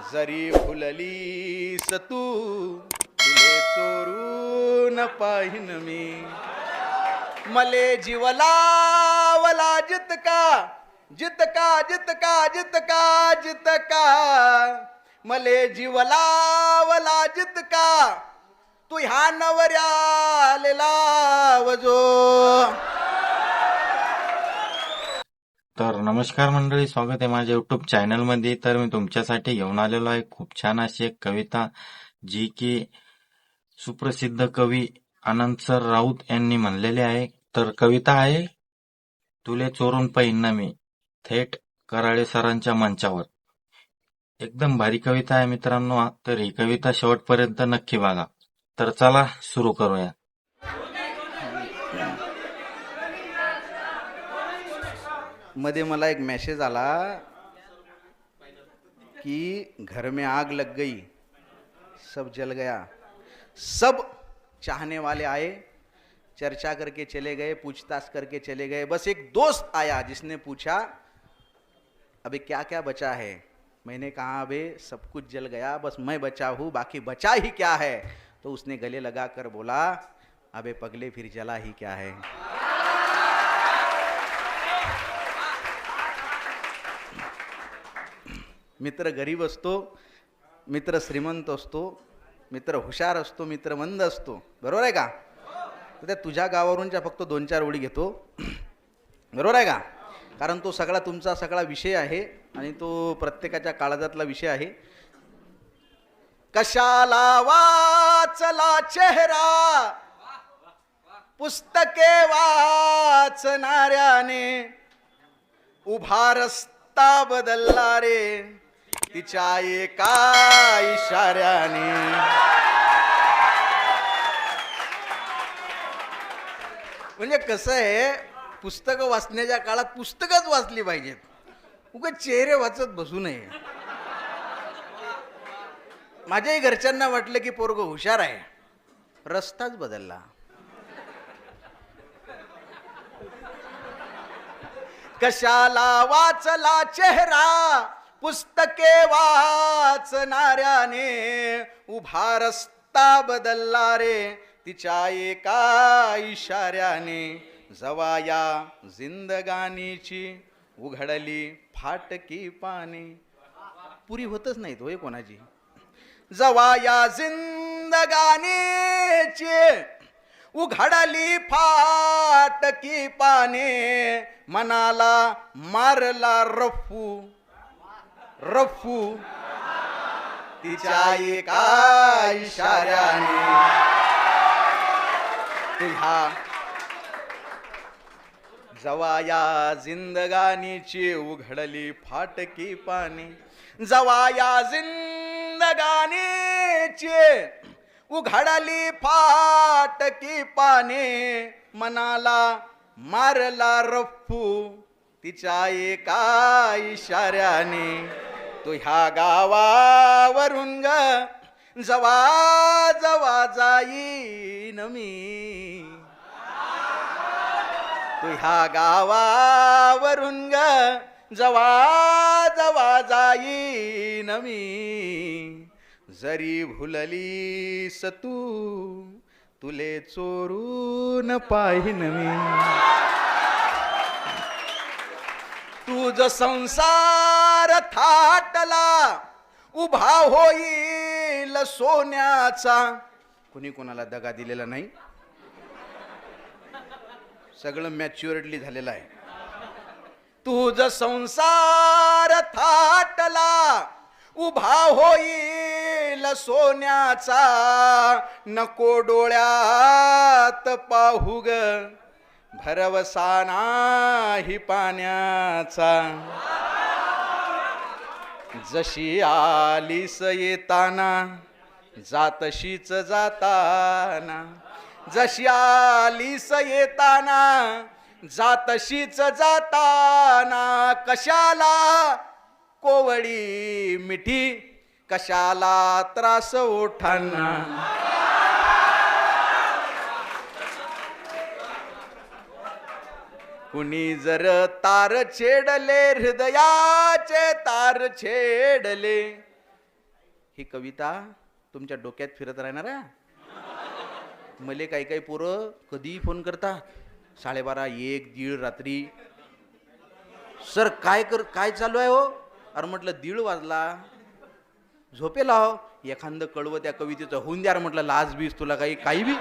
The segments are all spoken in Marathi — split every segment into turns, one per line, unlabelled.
जरी फुललीस तू तुले चोरून पाहिन मी. मले जीवलावला जितका जितका जितका जितका जितका. मले जीवलावला जितका तू ह्या नवऱ्याला वजो
तर नमस्कार मंडळी स्वागत आहे माझ्या युट्यूब चॅनलमध्ये तर मी तुमच्यासाठी घेऊन आलेलो आहे खूप छान अशी एक कविता जी की सुप्रसिद्ध कवी आनंद सर राऊत यांनी म्हणलेली आहे. तर कविता आहे तुले चोरून पाहिन ना मी थेट कराळे सरांच्या मंचावर. एकदम भारी कविता आहे मित्रांनो तर ही कविता शेवटपर्यंत नक्की बघा. तर चला सुरू करूया.
मध्ये मला एक मेसेज आला कि घर में आग लग गई, सब जल गया। सब चाहने वाले आए, चर्चा करके चले गए, पूछताछ करके चले गए। बस एक दोस्त आया जिसने पूछा, अबे क्या क्या बचा है? मैंने कहा, अबे सब कुछ जल गया, बस मैं बचा हूँ, बाकी बचा ही क्या है? तो उसने गले लगा कर बोला, अबे पगले फिर जला ही क्या है? मित्र गरीब असतो मित्र श्रीमंत असतो मित्र हुशार असतो मित्र मंद असतो. बरोबर आहे का? तर त्या तुझ्या गावावरूनच्या फक्त दोन चार ओळी घेतो. बरोबर आहे का? कारण तो सगळा तुमचा सगळा विषय आहे आणि तो प्रत्येकाच्या काळजातला विषय आहे. कशाला वाचला चेहरा? पुस्तके वाचणाऱ्याने उभा रस्ता बदलला रे. तिच्या एका इशाऱ्याने. म्हणजे कसं आहे पुस्तकं वाचण्याच्या काळात पुस्तकच वाचली पाहिजेत. उगा चेहरे वाचत बसू नये. माझ्याही घरच्यांना वाटलं की पोरग हुशार आहे. रस्ताच बदलला. कशाला वाचला चेहरा? पुस्तके वाचणाऱ्याने उभा रस्ता बदलला रे. तिच्या एका इशाऱ्याने जवा या जिंदगानीची उघडली फाटकी पाने. पुरी होतच नाहीत होय कोणाची? जवा या जिंदगानीची उघडली फाटकी पाने. मनाला मारला रफू रफू. तिच्या एका इशाऱ्याने. तुझ्या जवा या जिंदगानीची उघडली फाटकी पाने जवा या उघडली फाटकी पाने मनाला मारला रफ्फू तिच्या एका इशाऱ्याने. तो ह्या गावावरून ग. जवा जवा जाईन मी. तू ह्या गावावरून ग. जवा जवा जाईन मी. जरी भुललीस तू तुले चोरून पाहिन मी. तुझ संसार थाटला उभा होईल सोन्याचा. कुणी कोणाला दगा दिलेला नाही? सगळं मॅच्युरिटली झालेलं आहे. तुझ संसार थाटला उभा होईल सोन्याचा. नको डोळ्यात पाहू ग. भरवसा नाही पाण्याचा. जशी आलीस येताना जातशीच जाताना. जशी आलीस येताना जातशीच जाताना. कशाला कोवळी मिठी कशाला त्रास ओठांना कुणी जर तार छेडले हृदयाचे तार छेडले. ही कविता तुमच्या डोक्यात फिरत राहणार मले काही काही पोरं कधीही फोन करतात. साडेबारा एक दीड रात्री. सर काय कर काय चालू आहे हो? अरे म्हटलं दीड वाजला. झोपे लाव हो. एखादं कळवं त्या कवितेचं. होऊन द्या म्हटलं लाज बीज तुला काही काही बी.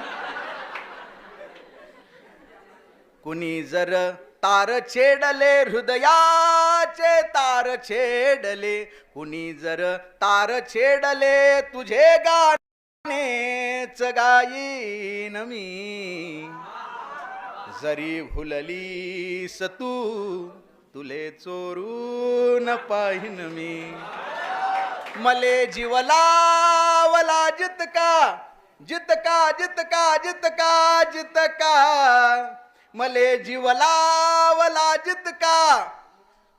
कुणी जर तार छेडले हृदयाचे तार छेडले कुणी जर तार छेडले तुझे गाणेच गाईन मी. जरी भुललीस तू तुले चोरून पाहिन मी. मले जीवलावला जितका जितका जितका जितका जितका. मले जीवलावला जितका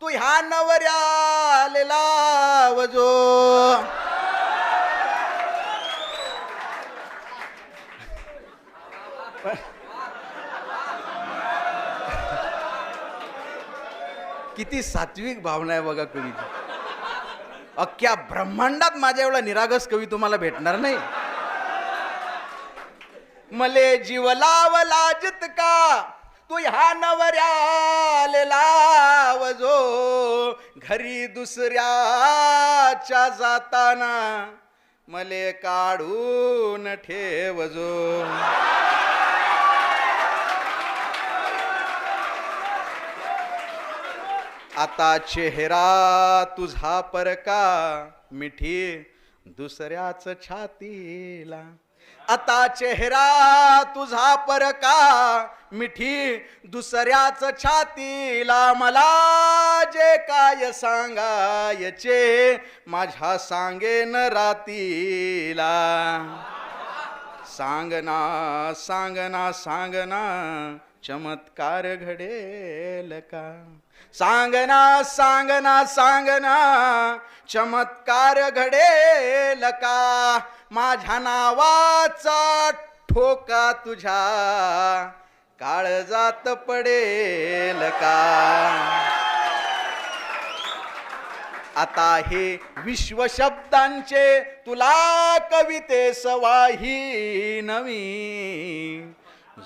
तू ह्या नवऱ्याले लावजो. किती सात्विक भावना आहे बघा कवीची अख्ख्या ब्रह्मांडात माझ्या एवढा निरागस कवी तुम्हाला भेटणार नाही. मले जीव लावला जितका तू ह्या नवऱ्याले लावजो घरी दुसऱ्याच्या जाताना मले काढून ठेवजो. आता चेहरा तुझा परका मिठी दुसऱ्याच छातीला. आता चेहरा तुझा परका. मिठी दुसऱ्याच छातीला मला जे काय सांगायचे माझ्या सांगेन रातीला. सांगना सांगना सांगना चमत्कार घडेल का? सांगना सांगना सांगना चमत्कार घडेल का? माझ्या नावाचा ठोका तुझ्या काळजात पडेल का? आता हे विश्व शब्दांचे तुला कविते सवाही नवी.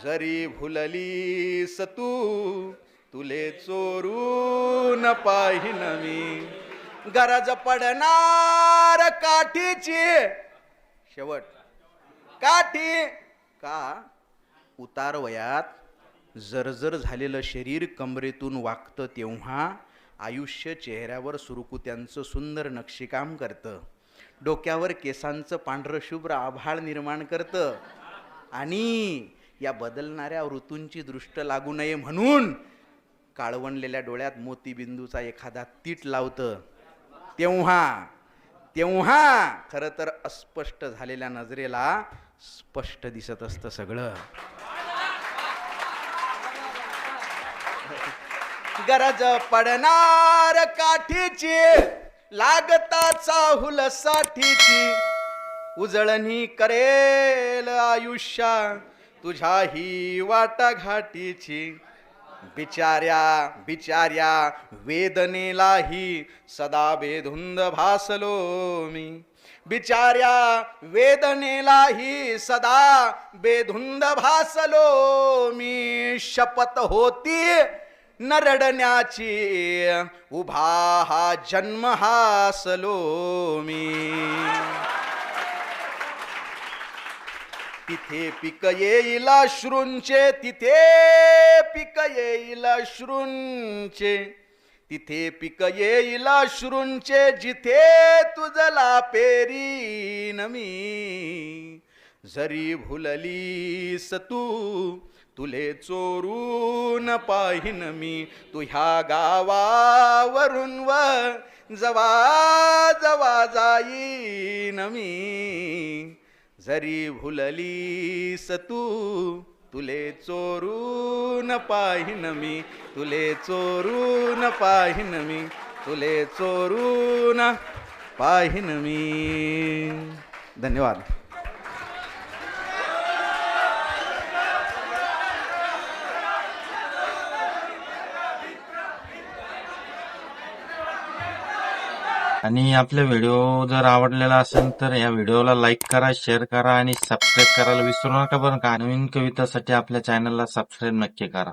जरी भुललीस तू तुले चोरून पाहिन मी गरज पडणार काठीची शेवट. काठी. का? उतार वयात जर्जर झालेलं शरीर कमरेतून वागतं तेव्हा आयुष्य चेहऱ्यावर सुरुकुत्यांचं सुंदर नक्षीकाम करतं. डोक्यावर केसांचं पांढरं शुभ्र आभाळ निर्माण करतं. आणि या बदलणाऱ्या ऋतूंची दृष्ट लागू नये म्हणून काळवणलेल्या डोळ्यात मोतीबिंदूचा एखादा तीट लावतं. तेव्हा तेव्हा खरं तर अस्पष्ट झालेल्या नजरेला स्पष्ट दिसत असतं सगळं. गरज पडणार काठीची लागता चाहुल साठीची उजळणी करेल आयुष्या तुझ्या ही वाटाघाटीची. बिचाऱ्या बिचाऱ्या वेदनेलाही सदा बेधुंद भासलो मी. बिचाऱ्या वेदनेलाही सदा बेधुंद भासलो मी. शपथ होती न रडण्याची उभा हा जन्म हासलो मी. तिथे पिक येईल अश्रूंचे तिथे पिक येईल अश्रूंचे. तिथे पिक येईल अश्रूंचे जिथे तुझला पेरीन मी. जरी भुललीस तू तुले चोरून पाहिन मी. तू ह्या गावावरून व जवा जवा जाईन मी. जरी भुलली सतू तुले चोरून पाहिन मी तुले चोरून पाहिन मी तुले चोरून पाहिन मी. धन्यवाद.
आणि आपला व्हिडिओ जर आवडलेला असेल तर या व्हिडिओला लाईक करा शेअर करा आणि सबस्क्राईब करायला विसरू नका. बरं का नवीन कवितासाठी आपल्या चॅनलला सबस्क्राईब नक्की करा.